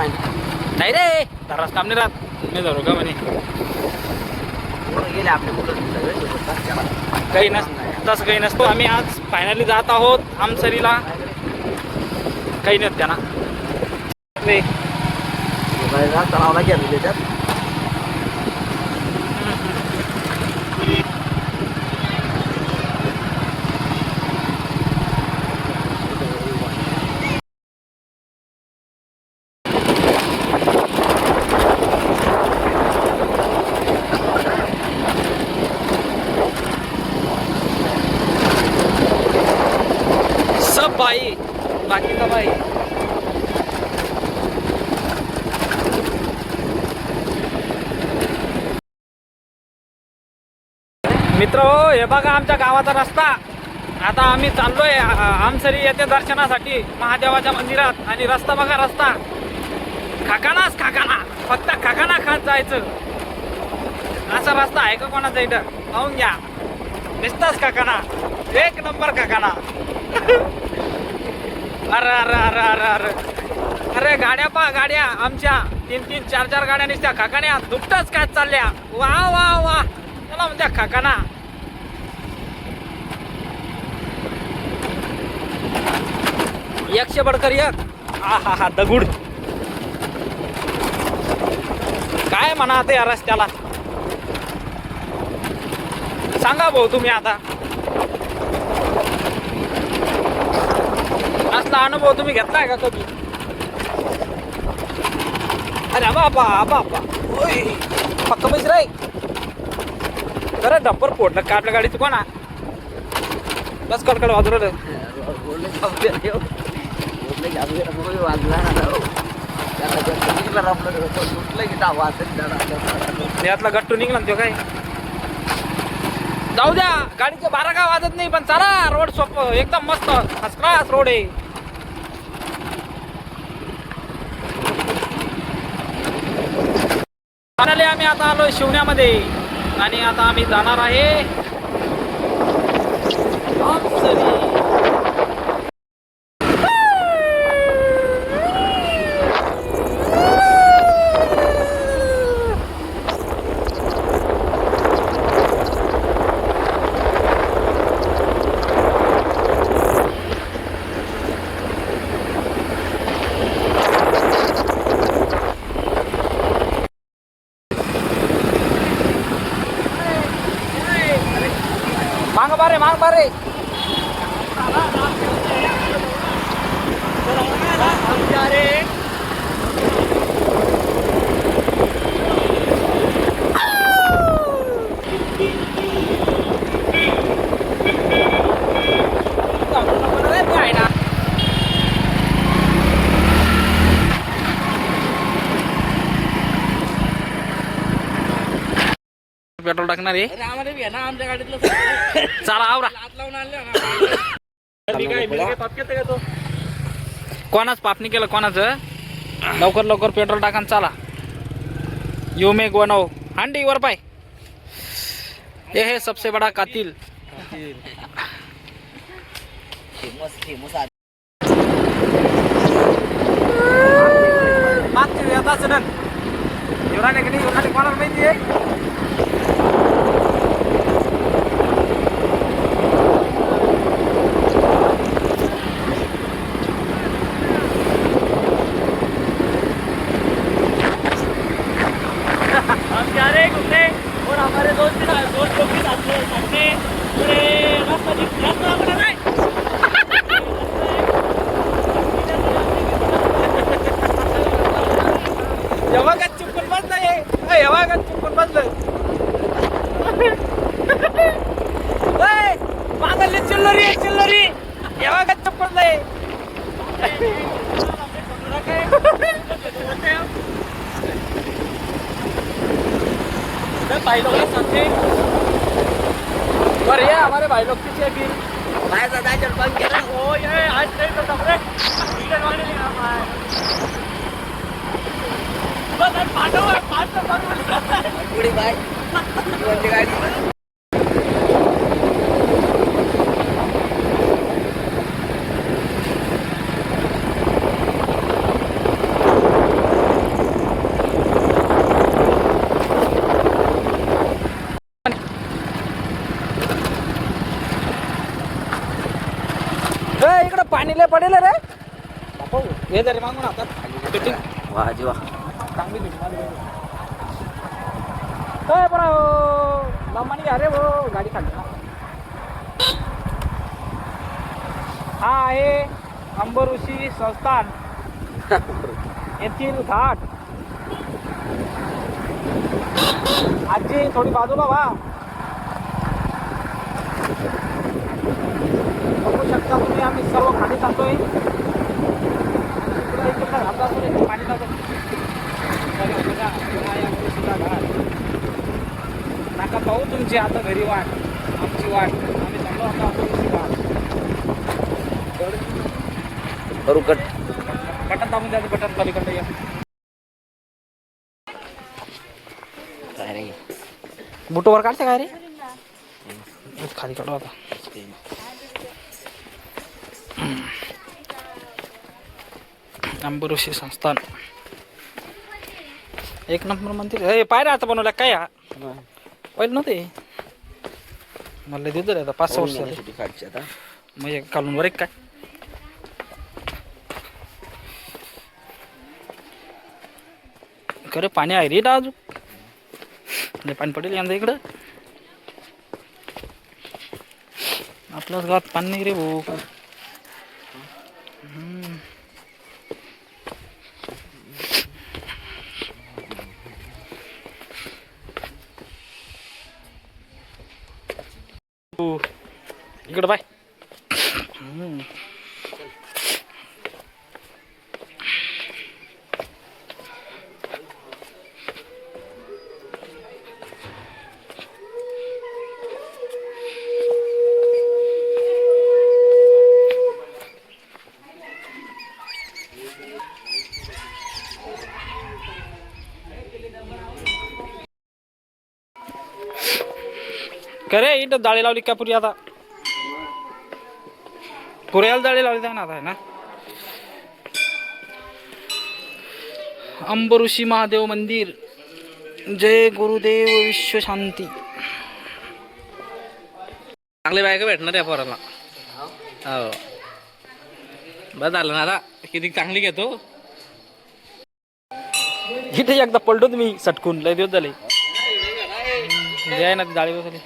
काय? नाही रे दरास काम नाही राहत मी धरू का म्हणे? गेले आपले रस्त्याला. काही नस तसं काही नसतो. आम्ही आज फायनली जात आहोत आमसरीला. काही नाही त्यांना. रे बाहेर रस्ता लावला गेला त्याच्यात सब बाई बाकी का बाई मित्र हो हे बघा आमच्या गावाचा रस्ता. आता आम्ही चाललोय आमसरी येते दर्शनासाठी महादेवाच्या मंदिरात. आणि रस्ता बघा रस्ता. खाकानाच खाकाना. फक्त खाकाना खात जायचं. असा रस्ता आहे का कोणाचा इथं? पाहून घ्या. निसताच काकाना एक नंबर काकाना अरे अरे अरे अरे अरे. अरे गाड्या पा गाड्या. आमच्या तीन तीन चार चार गाड्या निसत्या खाकाण्या दुपटाच काय चालल्या. वा वा वा. चला म्हणत्या खाकाना. एकशे बडकर एक हा हा हा दगुड. काय म्हणा आता या रस्त्याला? सांगा भाऊ तुम्ही आता. असला अनुभव तुम्ही घेतलाय का कधी? अरे बापा बाबा. होय पक्क पैसे रे खरं डंपर फोडलं का आपल्या गाडीचं कोणा? बस कडकड वाजवलं रे बोलले जाऊ दे वाजला. त्याला आपलं डोकं की डाव वाजत यातला गट्टू निघला तो काय? जाऊ द्या गाडीचे बारा का वाजत नाही पण चला रोड सोप एकदम मस्त फर्स्ट क्लास रोड आहे. फायनली आम्ही आता आलो शिवण्यामध्ये आणि आता आम्ही जाणार आहे. अप्सरी. मांग बारे मांग बारे पेट्रोल टाकणार आहे. आम्हाला बी आहे ना आमच्या गाडीतलं चला आवरा. हात लावून आणले ना कोणाच पापणी केलं कोणाचं? लवकर लवकर पेट्रोल टाका आणि चला. यू मेक वन ओ. हांडी वर पाय. ये है सबसे बड़ा कातिल. फेमस फेमस ना की नाही युराने कोणाला माहिती आहे हम जा रहे हैं घूमने और हमारे दोस्त भी दोस्त लोग भी साथ में साथ में पूरे रास्ता दिख- रास्ता अपना नहीं यावागात चुकून बसलं हे यावागात चुकून बसलं ए, मागले चिल्लरी आहे चिल्लरी यावागात चुकून नाही भाई लोग साथ में और ये पीछे भी माझा दाजर बंद केला? ओ ये आज नहीं तो सबरे वीडियो वाले नहीं आ पाए बस आज पाठो है पुढे बाय. कोणती गाडी बापू हे जरी मागून हातात फिटिंग वा चांगली बरा अरे हो गाडी खाली. ना हा आहे अंबऋषी संस्थान. येथील घाट. आजी थोडी बाजूला व्हा. बघू शकता तुम्ही आम्ही सर्व खाली चाललोय नका पाहू तुमची आता घरी वाट आमची वाट आम्ही चाललो आता करू कट बटन दाबून द्यायचं बटन पलीकडे या काय रे? बुटवर काढते काय रे? खाली काढू आता. अंबऋषी संस्थान. एक नंबर मंदिर. हे पायऱ्या आता बनवल्या काय हा? पहिले नव्हते मला देतो रे आता पाच सहा वर्ष झाले. काढची आता. म्हणजे काढून वर एक काय? खरं पाणी आहे रे अजून. पाणी पडेल यंदा इकडं. आपल्याच गावात पाणी नाही रे भाऊ हम्म. हो. इकडं बाय हम्म. करे इथं जाळी लावली का पुरी आता पुऱ्याला जाळी लावली जाणार ना आहे ना? अंबऋषी महादेव मंदिर. जय गुरुदेव विश्व शांती. चांगली बायका भेटणार या पोराला. हो. बस झालं ना आता. किती चांगली घेतो. इथे एकदा पलटो तुम्ही सटकून. लय दिवस झाले. द्याय ना ती जाळी बसली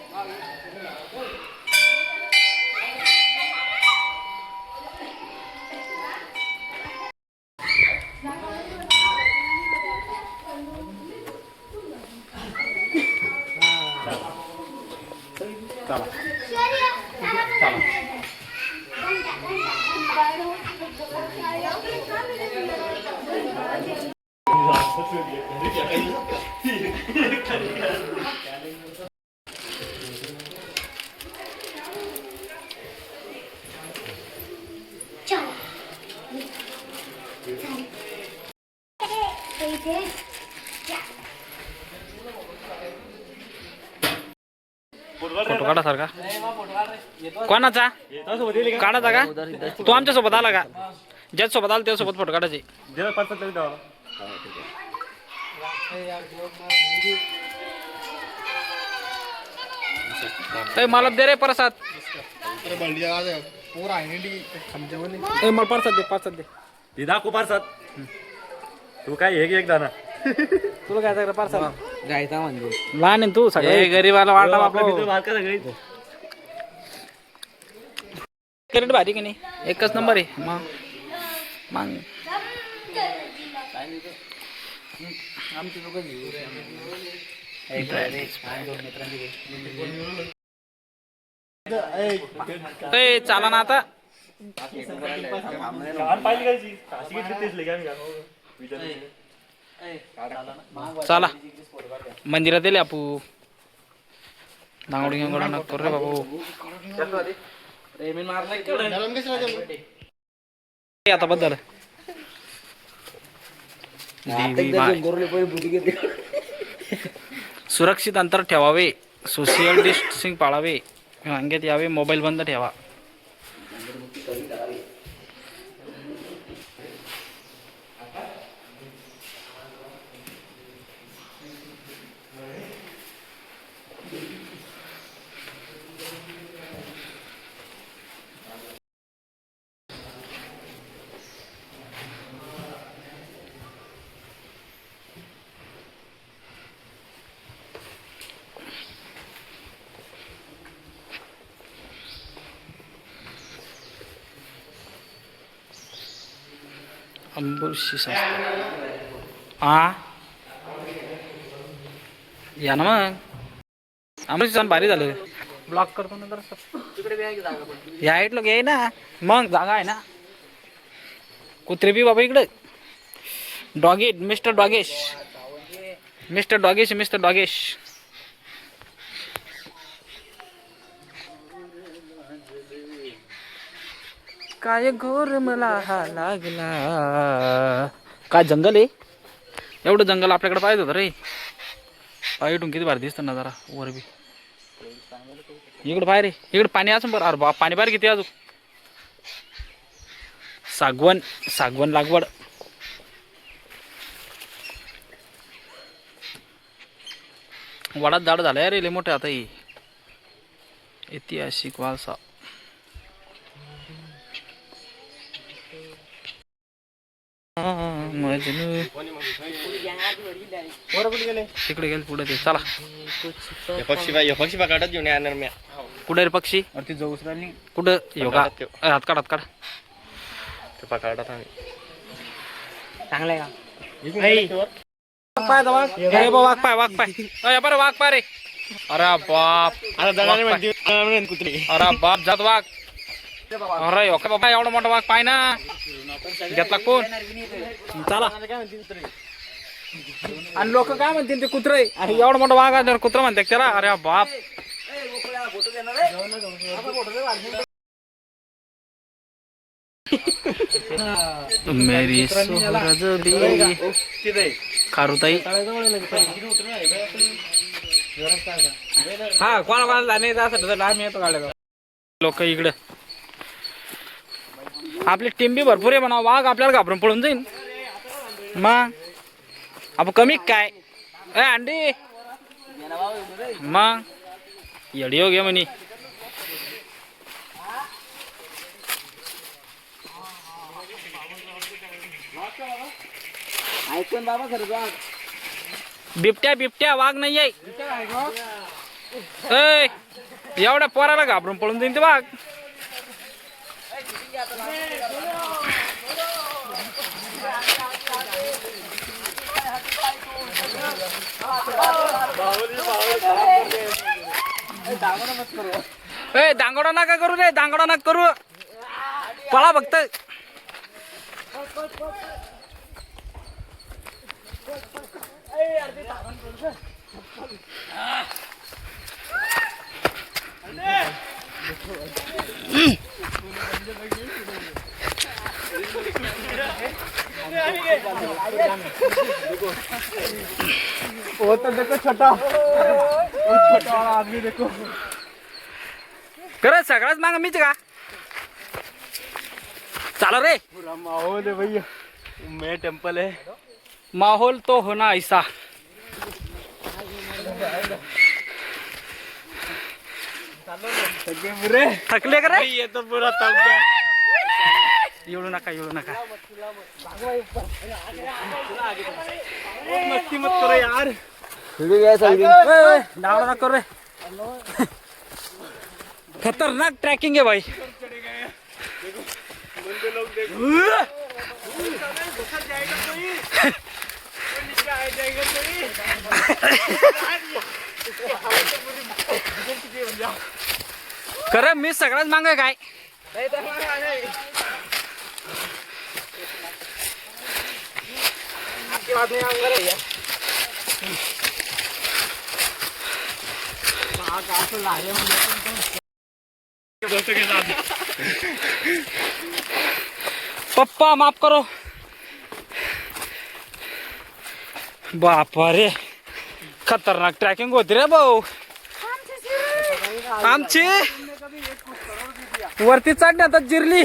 फोटो काढा सारखा कोणाचा? काढायचा का? तू आमच्यासोबत आला का? ज्याच सोबत आला त्यासोबत फोटो काढायचे. ए, मला दे रे प्रसाद. ए, मला प्रसाद दे प्रसाद दे. को पारसात तू काय एक एक दाना तुला काय सांगितलं प्रसाद? गायचा म्हणजे. लहान आहे ना तू सगळे गरीबाला वाटा आपला बापा बारका सगळी. क्रेडिट भारी की नाही? एकच नंबर आहे. मग. मग. आमची ए चाला ना आता. ती? चला. मंदिरात दिले आपू. दांगोडी गिंगोडा नको करू रे बाबू. आता बद्दल देवी माय. सुरक्षित अंतर ठेवावे. सोशियल डिस्टन्सिंग पाळावे. अंगेत यावे मोबाईल बंद ठेवा. अंबुशी संस्था हा या ना मग. अंबुशी सण भारी झालं. ब्लॉक करतो ना जरा तिकडे बी आहे की जागा पण. या लोक आहे ना. मग जागा आहे ना. कुत्रे बी बाबा इकडे. Doggy mister Dogesh. Mister Dogesh mister Dogesh. काय घोर मला हा लागला? काय जंगल आहे? एवढं जंगल आपल्याकडे पाहिजे होतं रे. पायटून किती भारी दिसतं ना जरा वर बी. इकडे बाहेर आहे इकडे पाणी असं बरं. अरे बा पाणी बाहेर किती अजून? सागवण सागवण लागवड. वडात झाड झालं रे लय मोठे आता ऐतिहासिक वारसा. तिकडे गेले पुढे ते. चला. पक्षी पाहिजे पक्षी पकडत घेऊन येणार मी. कुठे रे पक्षी? वरती जाऊस राहिली कुठं? योगा. हात काढ हात काढ. ते पकडत आम्ही चांगलं आहे का वाघ पाय वाघ पाय वाघ पाय. अय, बरं वाघ पाय रे. अरे बाप. अरे बाप जात वाघ. अरे बाबा एवढा मोठा वाघ पाय ना. घेतला कोण? चला. आणि लोक काय म्हणतील ते कुत्रे अरे एवढा मोठा वाघ असल्यावर कुत्रा म्हणते त्याला? अरे बाप. मेरी खारुताई हा कोणा कोणाला जाणे जायचं आम्ही येतो गाड्या लोक इकडं. आपली टीम बी भरपूर आहे म्हणा वाघ आपल्याला घाबरून पळून जाईन. मग आपण कमी काय? ए अंडी. मग येडिओ घे म्हणे. ऐकून बाबा खरं जा बिबट्या बिबट्या वाघ नाही आहे. एवढ्या पोराला घाबरून पळून जाईन ते वाघ. ए दांगडा नका करू रे दांगड नका करू. पळा फक्त. खरंच सगळ्यात माग मीच का? चाल रे। पूरा माहौल है भैया। मैं टेंपल है। माहौल तो होना ऐसा। थकले का रे? ये तो पूरा थक गया। येऊ नका येऊ नका. मस्ती मत करो यार व्हिडिओ डावडा करू रे. खतरनाक ट्रॅकिंग आहे भाई. खरं मी सगळ्यात माग काय? पप्पा माफ करो। बाप रे खतरनाक ट्रॅकिंग होती रे भाऊ. आमची? वरती चढण्यात जिरली.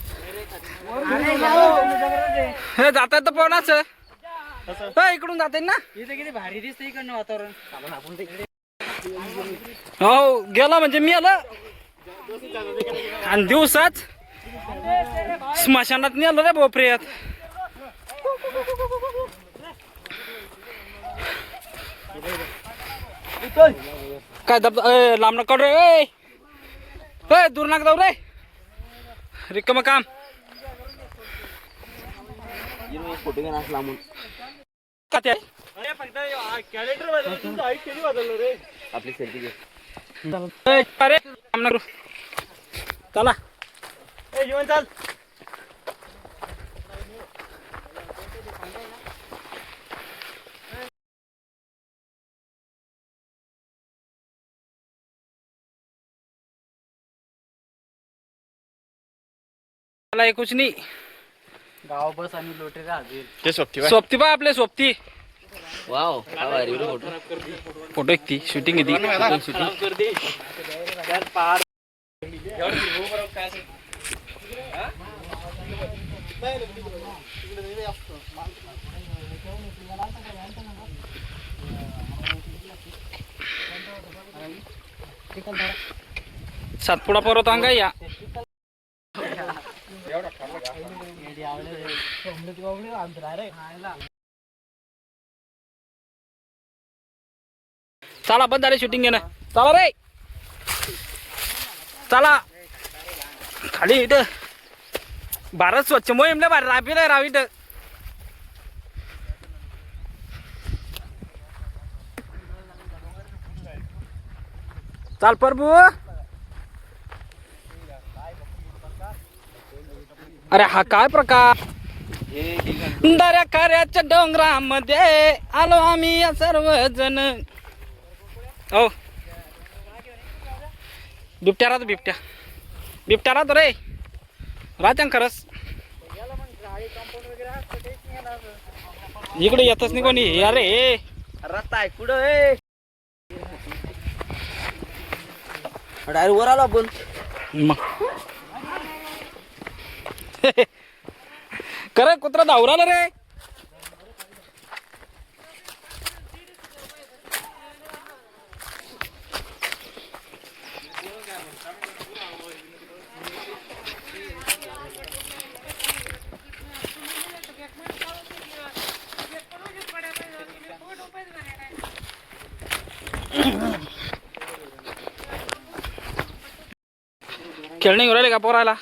हे. जात तर पोहणाच अ, इकडून जाते ना? इथे किती भारी दिसते इकडनं वातावरण. हो गेला म्हणजे मी आलं. आणि दिवसाच स्मशानात नेलं रे बोपऱ्यात काय दब ए, लांब नका रे ए. ए दूर नका जाऊ रे. रिकाम काम. फोटो घेणार असला म्हणून. का ते आपली सेल्फी घे. ए, अरे काम नका करू. चला. मला कुछ नाही. गाव बस आणि लोटे राहतील. ते सोबती सोबती बा आपले सोबती. वाव फोटो फोटो एक ती शूटिंग आहे ती शूटिंग सातपुडा पर्वत अंगा या. चला बंद झाले शूटिंग घेणं. चला रे. चला. खाली इथं. भारत स्वच्छ. मोहीम लय भारी. राबील राव इथं. चाल प्रभू अरे हा काय प्रकार? दर्या कार्याच्या डोंगरामध्ये आलो आम्ही या सर्वजण. हो बिबट्या राहतो बिबट्या. बिबट्या राहतो रे. राहत्या ना खरंच. इकडे येतच नाही कोणी. अरे रस्ता आहे. कुठं डायरेक्ट वर आलो आपण मग. खरं कुत्रा धावराला रे. खेळणी घेऊन राहिले का पोरायला